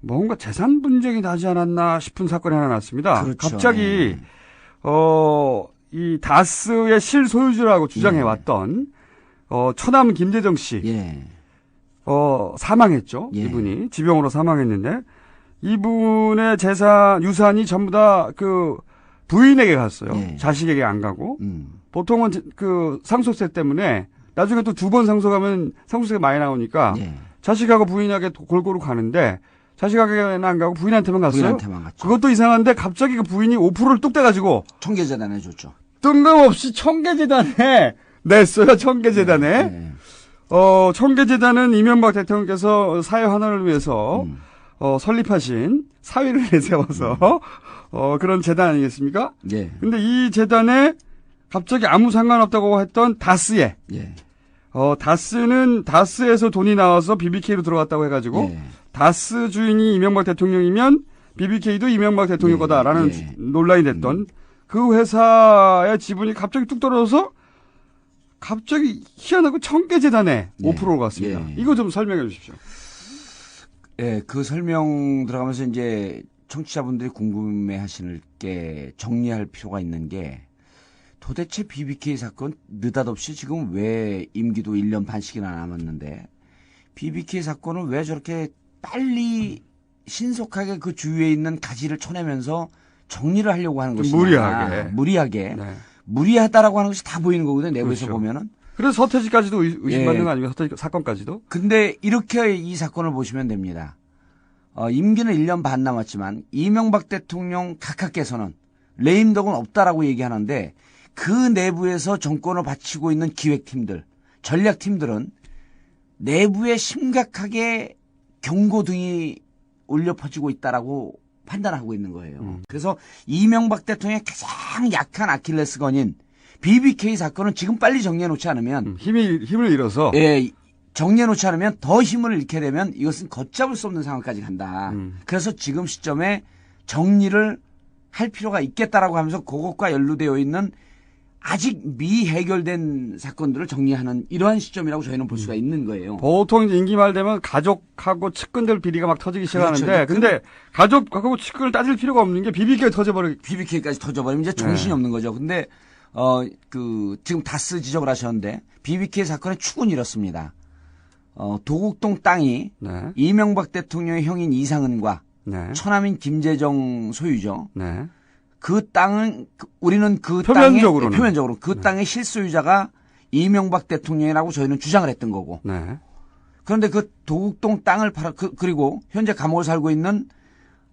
뭔가 재산 분쟁이 나지 않았나 싶은 사건이 하나 났습니다. 그렇죠. 갑자기 예. 어, 이 다스의 실소유주라고 주장해 왔던 어, 처남 김재정 씨 예. 어, 사망했죠. 예. 이분이 지병으로 사망했는데 이분의 재산 유산이 전부 다 그 부인에게 갔어요. 예. 자식에게 안 가고 음. 보통은 제- 그 상속세 때문에 나중에 또 두 번 상속하면 상속세가 많이 나오니까 예. 자식하고 부인에게 도- 골고루 가는데 자식에게는 안 가고 부인한테만 갔어요. 부인한테만 갔죠. 그것도 이상한데 갑자기 그 부인이 5%를 뚝 떼가지고 청계재단에 줬죠. 뜬금없이 청계재단에 냈어요. 청계재단에. 예. 어, 청계재단은 이명박 대통령께서 사회 환원을 위해서 음. 어, 설립하신 사위를 내세워서 어, 그런 재단 아니겠습니까? 예. 근데 이 재단에 갑자기 아무 상관없다고 했던 다스에 예. 어, 다스는 다스에서 돈이 나와서 BBK로 들어갔다고 해가지고 예. 다스 주인이 이명박 대통령이면 BBK도 이명박 대통령 예, 거다라는 예. 주- 논란이 됐던 그 회사의 지분이 갑자기 뚝 떨어져서 갑자기 희한하고 청계재단에 예, 5%가 갔습니다. 예. 이거 좀 설명해 주십시오. 예, 그 설명 들어가면서 이제 청취자분들이 궁금해 하시는 게 정리할 필요가 있는 게 도대체 BBK 사건 느닷없이 지금 왜 임기도 1년 반씩이나 남았는데 BBK 사건을 왜 저렇게 빨리 신속하게 그 주위에 있는 가지를 쳐내면서 정리를 하려고 하는 좀 것이냐. 무리하게. 무리하게. 네. 무리하다라고 하는 것이 다 보이는 거거든요. 내부에서 그렇죠. 보면은. 그래서 서태지까지도 의- 의심받는 예. 거 아닙니까? 서태지 사건까지도? 근데 이렇게 이 사건을 보시면 됩니다. 어, 임기는 1년 반 남았지만 이명박 대통령 각하께서는 레임덕은 없다라고 얘기하는데 그 내부에서 정권을 바치고 있는 기획팀들, 전략팀들은 내부에 심각하게 경고등이 울려 퍼지고 있다라고 판단하고 있는 거예요. 음. 그래서 이명박 대통령의 가장 약한 아킬레스건인 BBK 사건은 지금 빨리 정리해 놓지 않으면 음, 힘이, 힘을 잃어서. 예, 정리해 놓지 않으면 더 힘을 잃게 되면 이것은 걷잡을 수 없는 상황까지 간다. 음. 그래서 지금 시점에 정리를 할 필요가 있겠다라고 하면서 그것과 연루되어 있는 아직 미해결된 사건들을 정리하는 이러한 시점이라고 저희는 볼 수가 있는 거예요. 보통 이제 임기 말 되면 가족하고 측근들 비리가 막 터지기 시작하는데, 그렇죠. 근데 가족하고 측근을 따질 필요가 없는 게 BBK 터져버리, BBK까지 터져버리면 이제 정신이 네. 없는 거죠. 근데 어 그 지금 다스 지적을 하셨는데 BBK 사건의 축은 이렇습니다. 어 도곡동 땅이 네, 이명박 대통령의 형인 이상은과 네, 처남인 김재정 소유죠. 네. 그 땅은 그- 우리는 그 표면적으로는. 땅의 표면적으로 그 땅의 실소유자가 이명박 대통령이라고 저희는 주장을 했던 거고. 네. 그런데 그 도곡동 땅을 팔아 그, 그리고 현재 감옥을 살고 있는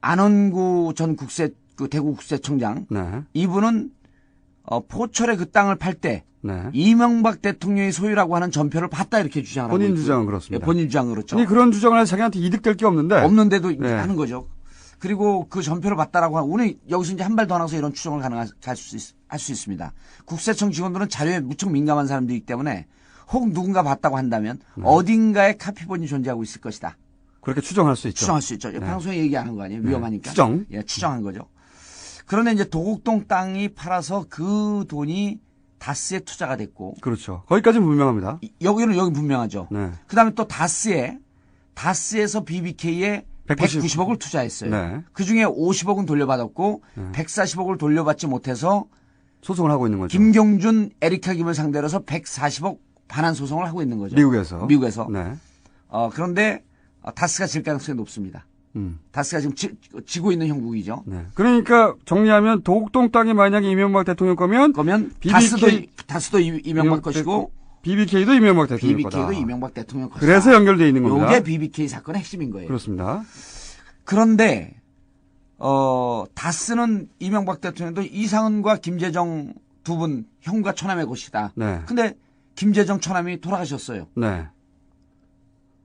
안원구 전 국세 그 대구 국세청장 네, 이분은 어, 포철에 그 땅을 팔때 네. 이명박 대통령의 소유라고 하는 전표를 봤다 이렇게 주장을 하고 본인. 주장은 예, 그렇습니다. 본인 주장 그렇죠. 아니, 그런 주장을 해서 자기한테 이득될 게 없는데. 없는데도 네. 하는 거죠. 그리고 그 전표를 봤다라고 하는 오늘 여기서 이제 한 발 더 나가서 이런 추정을 가능할 수, 있, 할수 있습니다. 국세청 직원들은 자료에 무척 민감한 사람들이기 때문에 혹 누군가 봤다고 한다면 네. 어딘가에 카피본이 존재하고 있을 것이다. 그렇게 추정할 수 있죠. 추정할 수 있죠. 방송에 얘기 안한거 아니에요? 위험하니까. 네. 추정. 예, 추정한 거죠. 그런데 이제 도곡동 땅이 팔아서 그 돈이 다스에 투자가 됐고 그렇죠. 거기까지는 분명합니다. 이- 여기는 여기 분명하죠. 네. 그 다음에 또 다스에 다스에서 BBK에 190 190 억을 투자했어요. 네. 그 중에 50억은 돌려받았고 140억을 돌려받지 못해서 소송을 하고 있는 거죠. 김경준, 에리카 김을 상대로 해서 140억 반환 소송을 하고 있는 거죠. 미국에서. 미국에서. 네. 어, 그런데 어, 다스가 질 가능성이 높습니다. 음. 다스가 지금 지, 고 있는 형국이죠. 네. 그러니까 정리하면 도곡동 땅이 만약에 이명박 대통령 거면 그러면 BBK 다스도 이- 다스도 이명박 것이고 BBK도 이명박 대통령 BBK도 거다. 이명박 대통령 것이다. 그래서 연결돼 있는 겁니다. 요게 BBK 사건의 핵심인 거예요. 그렇습니다. 그런데 어 다스는 이명박 대통령도 이상은과 김재정 두 분 형과 처남의 것이다. 네. 근데 김재정 처남이 돌아가셨어요. 네.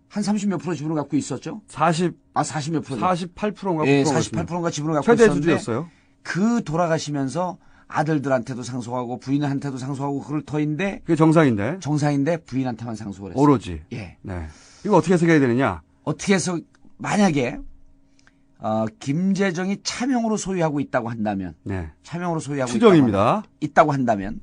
한 30 몇 프로 지분을 갖고 있었죠? 40, 아 40 몇 프로. 48%인가? 예, 48%가 지분을 갖고 최대 있었는데 주주였어요. 그 돌아가시면서 아들들한테도 상속하고 부인한테도 상속하고 그럴 터인데 그게 정상인데. 정상인데 부인한테만 상속을 했어요. 오로지. 예. 네. 이거 어떻게 해석해야 되느냐? 어떻게 해서 만약에 어, 김재정이 차명으로 소유하고 있다고 한다면 네. 차명으로 소유하고 추정입니다. 있다고, 한다면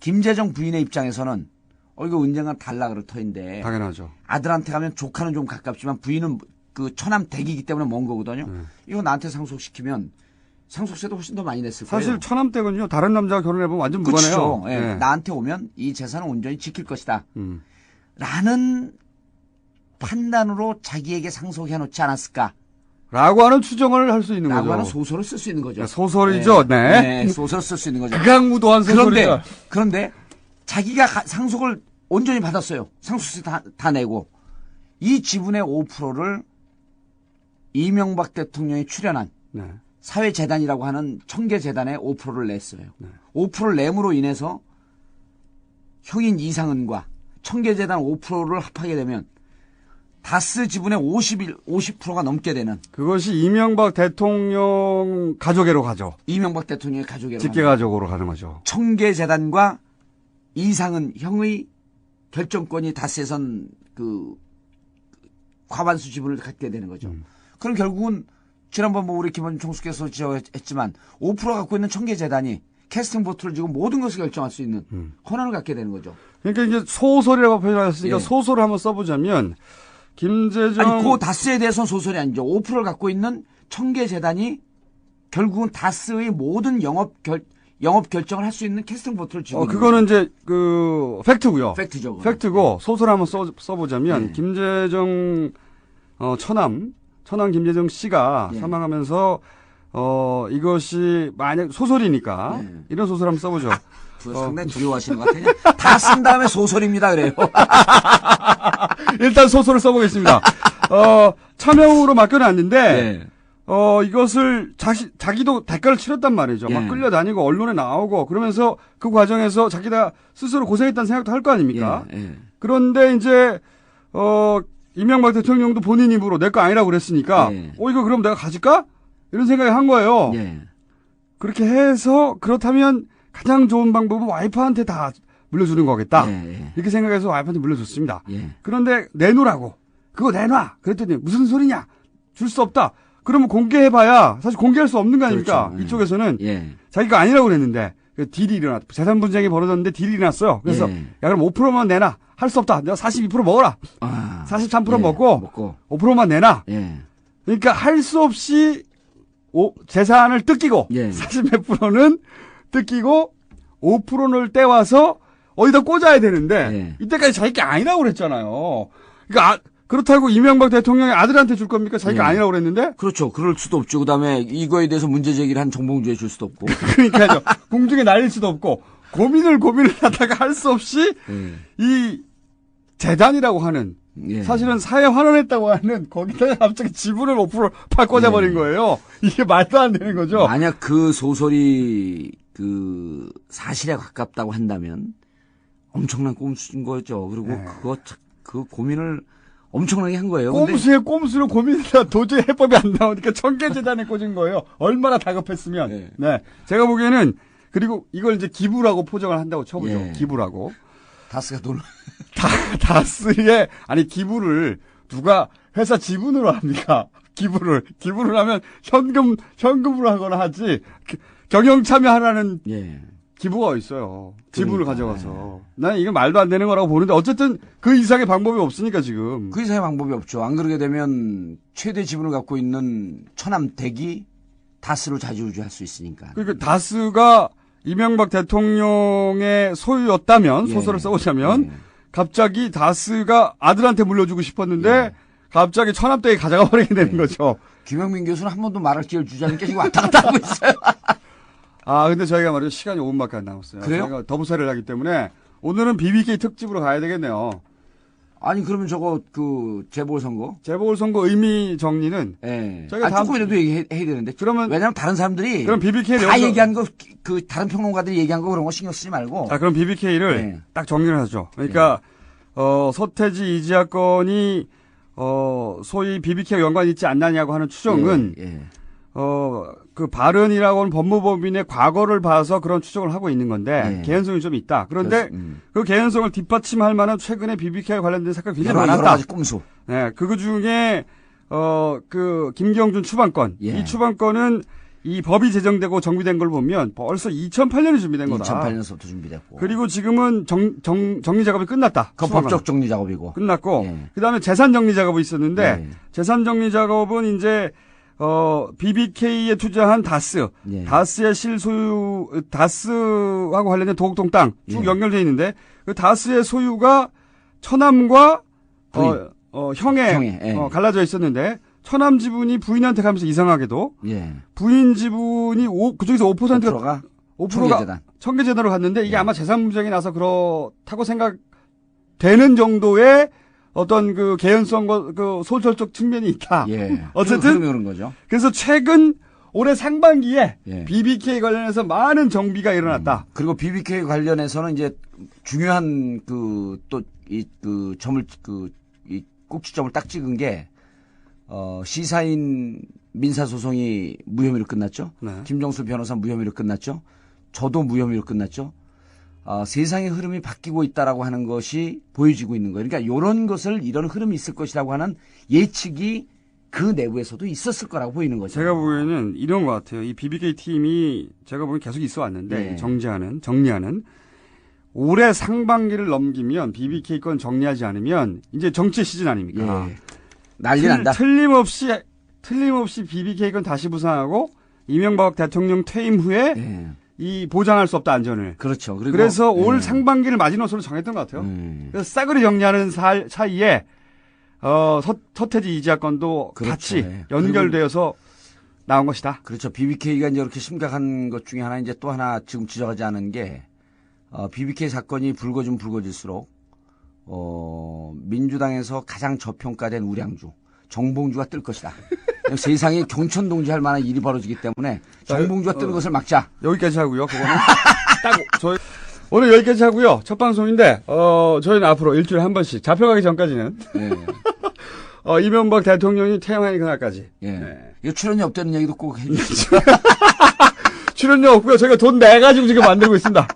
김재정 부인의 입장에서는 어 이거 언젠가 달라 그럴 터인데 당연하죠. 아들한테 가면 조카는 좀 가깝지만 부인은 그 처남 댁이기 때문에 먼 거거든요. 네. 이거 나한테 상속시키면 상속세도 훨씬 더 많이 냈을 거예요. 사실 처남댁은요 다른 남자가 결혼해보면 완전 그렇죠. 무관해요. 예, 예. 나한테 오면 이 재산을 온전히 지킬 것이다. 음. 라는 판단으로 자기에게 상속해 놓지 않았을까? 라고 하는 추정을 할 수 있는 라고 거죠. 하는 소설을 쓸 수 있는 거죠. 네, 소설이죠. 네. 네, 소설을 쓸 수 있는 거죠. 극악무도한 소설이죠. 그런데 그런데 자기가 가- 상속을 온전히 받았어요. 상속세 다, 다 내고 이 지분의 5%를 이명박 대통령이 출연한 네. 사회재단이라고 하는 청계재단에 5%를 냈어요. 5%를 냄으로 인해서 형인 이상은과 청계재단 5%를 합하게 되면 다스 지분의 51, 50%가 넘게 되는 그것이 이명박 대통령 가족애로 가죠. 이명박 대통령의 가족의 직계 가족으로 가는 거죠. 청계재단과 이상은 형의 결정권이 다스에선 그 과반수 지분을 갖게 되는 거죠. 음. 그럼 결국은 지난번 뭐 우리 김원 총수께서 지적했지만 5% 갖고 있는 청계 재단이 캐스팅 보트를 지고 모든 것을 결정할 수 있는 음. 권한을 갖게 되는 거죠. 그러니까 이제 소설이라고 표현하셨으니까 예. 소설을 한번 써보자면 김재정 아니, 그 다스에 대해서는 소설이 아니죠. 5%를 갖고 있는 청계 재단이 결국은 다스의 모든 영업 결, 영업 결정을 할 수 있는 캐스팅 보트를 쥐고 어 그거는 이제 그 팩트고요. 거죠. 팩트죠. 팩트고 소설 한번 써, 써보자면 네. 김재정 어, 처남 처남 김재정 씨가 네. 사망하면서 어 이것이 만약 소설이니까 네. 이런 소설 한번 써보죠. 그 상당히 두려워하시는 것 같아요. 다 쓴 다음에 소설입니다 그래요. 일단 소설을 써보겠습니다. 어 차명으로 맡겨놨는데 네. 어 이것을 자시, 자기도 대가를 치렀단 말이죠. 예. 막 끌려다니고 언론에 나오고 그러면서 그 과정에서 자기가 스스로 고생했다는 생각도 할 거 아닙니까? 예, 예. 그런데 이제 어 이명박 대통령도 본인 입으로 내 거 아니라고 그랬으니까 예. 어 이거 그럼 내가 가질까? 이런 생각이 한 거예요. 예. 그렇게 해서 그렇다면 가장 좋은 방법은 와이프한테 다 물려주는 거겠다. 예, 예. 이렇게 생각해서 와이프한테 물려줬습니다. 예. 그런데 내놓으라고. 그거 내놔. 그랬더니 무슨 소리냐? 줄 수 없다. 그러면 공개해봐야 사실 공개할 수 없는 거 아닙니까? 그렇죠. 예. 이쪽에서는 예. 자기가 아니라고 그랬는데 그 딜이 일어났 재산 분쟁이 벌어졌는데 딜이 일어났어요. 그래서 예. 야 그럼 5%만 내놔. 할 수 없다. 내가 42% 먹어라. 아. 43% 예, 먹고 먹고. 5%만 내놔. 예. 그러니까 할 수 없이 오, 재산을 뜯기고 예. 40몇 프로는 뜯기고 5%를 떼와서 어디다 꽂아야 되는데 예. 이때까지 자기 게 아니라고 그랬잖아요. 그러니까 아- 그렇다고 이명박 대통령의 아들한테 줄 겁니까? 자기가 예. 아니라고 그랬는데 그렇죠. 그럴 수도 없죠. 그다음에 이거에 대해서 문제 제기를 한 정봉주에 줄 수도 없고. 그러니까요. 공중에 날릴 수도 없고 고민을 고민을 하다가 할 수 없이 예. 이 재단이라고 하는 예. 사실은 사회 환원했다고 하는 거기다가 갑자기 지분을 5%팍 꽂아버린 예. 거예요. 이게 말도 안 되는 거죠. 만약 그 소설이 그 사실에 가깝다고 한다면 엄청난 꼼수인 거죠. 그리고 네. 그거 참- 그 고민을 엄청나게 한 거예요. 꼼수에 꼼수로 고민하다 도저히 해법이 안 나오니까 청계재단에 꽂은 거예요. 얼마나 다급했으면. 네. 네. 제가 보기에는 그리고 이걸 이제 기부라고 포장을 한다고 쳐보죠. 예. 기부라고. 다스가 놀라. 다, 다스에, 아니, 기부를 누가 회사 지분으로 합니까? 기부를. 기부를 하면 현금, 현금으로 하거나 하지. 그- 경영 참여하라는 예. 기부가 있어요. 지분을 그러니까, 가져가서. 난 이게 말도 안 되는 거라고 보는데 어쨌든 그 이상의 방법이 없으니까 지금. 그 이상의 방법이 없죠. 안 그러게 되면 최대 지분을 갖고 있는 처남 댁이 다스를 자주우지할 수 있으니까. 그러니까 다스가 이명박 대통령의 소유였다면 예. 소설을 써보자면 예. 갑자기 다스가 아들한테 물려주고 싶었는데 예. 갑자기 천암댁에 가져가 버리게 되는 거죠. 김영민 교수는 한 번도 말할 기회를 주지 않으니까 지금 왔다 갔다 하고 있어요. 아 근데 저희가 말이죠 시간이 5분밖에 안 남았어요. 그래요? 저희가 더부살이를 하기 때문에 오늘은 BBK 특집으로 가야 되겠네요. 아니 그러면 저거 그 재보궐선거? 재보궐선거 의미 정리는 예. 저희가 아, 다음 조금이라도 얘기해야 되는데. 그러면- 왜냐면 다른 사람들이 그럼 BBK 다 내용서- 얘기한 거, 그 다른 평론가들이 얘기한 거 그런 거 신경 쓰지 말고. 자, 그럼 BBK를 네. 딱 정리를 하죠. 그러니까, 어, 서태지 이지아 건이, 어, 소위 BBK와 연관이 있지 않느냐고 하는 추정은, 예, 예. 어, 그 발언이라고 하는 법무법인의 과거를 봐서 그런 추정을 하고 있는 건데, 네. 개연성이 좀 있다. 그런데 그렇- 음. 그 개연성을 뒷받침할 만한 최근에 BBK와 관련된 사건이 굉장히 여러, 여러 많았다. 가지 꼼수. 네, 그 중에, 어, 그, 김경준 추방건. 예. 이 추방건은 이 법이 제정되고 정비된 걸 보면 벌써 2008년에 준비된 거다. 2008년서부터 준비됐고. 그리고 지금은 정, 정, 정리 작업이 끝났다. 그. 법적 정리 작업이고. 끝났고 예. 그 다음에 재산 정리 작업이 있었는데 예. 재산 정리 작업은 이제 어 BBK에 투자한 다스, 예. 다스의 실소유 다스하고 관련된 도곡동 땅쭉 예. 연결돼 있는데 그 다스의 소유가 처남과 부인. 어, 어, 형에, 형에, 예. 어, 갈라져 있었는데 처남 지분이 부인한테 가면서 이상하게도 예. 부인 지분이 오, 그중에서 5%가 들어가 5%가 청계재단. 청계재단으로 갔는데 이게 예. 아마 재산 분쟁이 나서 그렇다고 생각되는 정도의 어떤 그 개연성과 그 소설적 측면이 있다. 예. 어쨌든 그런, 거죠. 그래서 최근 올해 상반기에 예. BBK 관련해서 많은 정비가 일어났다. 그리고 BBK 관련해서는 이제 중요한 그 또 이 그 점을 그 이 꼭지점을 딱 찍은 게 어, 시사인 민사 소송이 무혐의로 끝났죠. 네. 김정수 변호사 무혐의로 끝났죠. 저도 무혐의로 끝났죠. 어, 세상의 흐름이 바뀌고 있다라고 하는 것이 보여지고 있는 거예요. 그러니까 이런 것을 이런 흐름이 있을 것이라고 하는 예측이 그 내부에서도 있었을 거라고 보이는 거죠. 제가 보기에는 이런 것 같아요. 이 BBK 팀이 제가 보기엔 계속 있어 왔는데 네. 정지하는 정리하는 올해 상반기를 넘기면 BBK 건 정리하지 않으면 이제 정치 시즌 아닙니까? 예. 난리 틀- 난다. 틀림없이 틀림없이 BBK 건 다시 부상하고 이명박 대통령 퇴임 후에 예. 이 보장할 수 없다 안전을. 그렇죠. 그래서 올 예. 상반기를 마지노선으로 정했던 것 같아요. 음. 그래서 싸그리 정리하는 사, 사이에 어 서, 서태지 이지아 건도 그렇죠. 같이 예. 연결되어서 나온 것이다. 그렇죠. BBK가 이제 이렇게 심각한 것 중에 하나 이제 또 하나 지금 지적하지 않은 게 어, BBK 사건이 불거지면 불거질수록 어, 민주당에서 가장 저평가된 우량주 정봉주가 뜰 것이다. 세상에 경천 동지할 만한 일이 벌어지기 때문에 정봉주가 뜨는 어. 것을 막자. 여기까지 하고요. 그거는 딱 저희 오늘 여기까지 하고요. 첫 방송인데 어 저희는 앞으로 일주일에 한 번씩 잡혀가기 전까지는 예. 어 이명박 대통령이 퇴임하는 그날까지 예. 네. 이거 출연료 없다는 얘기도 꼭 해주시죠. 출연료 없고요. 저희가 돈 내가지고 지금 만들고 있습니다.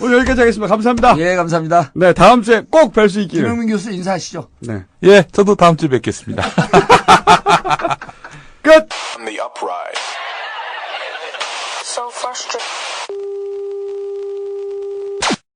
오늘 여기까지 하겠습니다. 감사합니다. 예, 감사합니다. 네, 다음 주에 꼭 뵐 수 있기를. 김영민 교수 인사하시죠. 네. 예, 저도 다음 주에 뵙겠습니다. 끝!